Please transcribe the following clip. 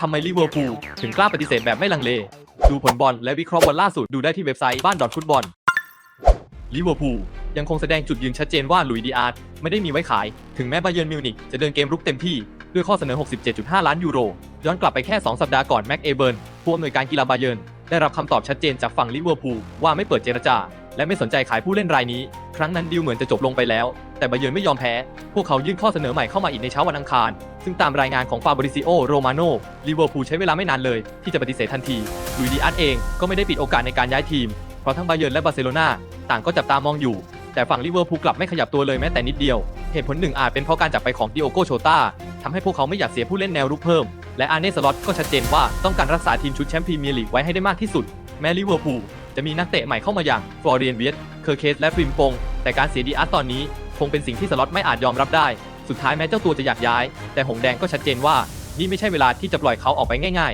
ทำไมลิเวอร์พูลถึงกล้าปฏิเสธแบบไม่ลังเล ดูผลบอลและวิเคราะห์บอลล่าสุดดูได้ที่เว็บไซต์บ้านดอทฟุตบอลลิเวอร์พูลยังคงแสดงจุดยืนชัดเจนว่าลุยดีอาร์ตไม่ได้มีไว้ขาย ถึงแม้บาเยิร์นมิวนิกจะเดินเกมรุกเต็มที่ ด้วยข้อเสนอ 67.5 ล้านยูโร ย้อนกลับไปแค่ 2 สัปดาห์ก่อนแม็กเอเบิร์นผู้อำนวยการกีฬาบาเยิร์นได้รับคำตอบชัดเจนจากฝั่งลิเวอร์พูลว่าไม่เปิดเจรจา และไม่สนใจขายผู้เล่นรายนี้ ครั้งนั้นดีลเหมือนจะจบลงไปแล้ว แต่บาเยิร์นไม่ยอมแพ้ พวกเขายื่นข้อเสนอใหม่เข้ามาอีกในเช้าวันอังคาร ซึ่งตามรายงานของฟาบริซิโอ โรมาโนลิเวอร์พูลใช้เวลาไม่นานเลย ที่จะปฏิเสธทันทีลุยดีอาร์ตเองก็ไม่ได้ปิดโอกาสในการย้ายทีม เพราะทั้งบาเยิร์นและบาร์เซโลนาต่างก็จับตามองอยู่ แต่ฝั่งลิเวอร์พูลกลับไม่ขยับตัวเลยแม้แต่นิดเดียว เหตุผลหนึ่งอาจเป็นเพราะการจับไปของดิโอโกโชตาทำให้พวกเขาไม่อยากเสียผู้เล่นแนวรุกเพิ่ม และอาร์เน่สล็อตก็ชัดเจนว่าต้องการรักษาทีมชุดแชมป์พรีเมียร์ลีกไว้ให้ได้มากที่สุดแม้ลิเวอร์พูล จะมีนักเตะใหม่เข้ามาอย่างฟลอเรียนเวียตเคอร์เคสและฟริมปง แต่การเสียดีอาร์ตตอนนี้ คงเป็นสิ่งที่สล็อตไม่อาจยอมรับได้ สุดท้ายแม้เจ้าตัวจะอยากย้าย แต่หงแดงก็ชัดเจนว่า นี่ไม่ใช่เวลาที่จะปล่อยเขาออกไปง่าย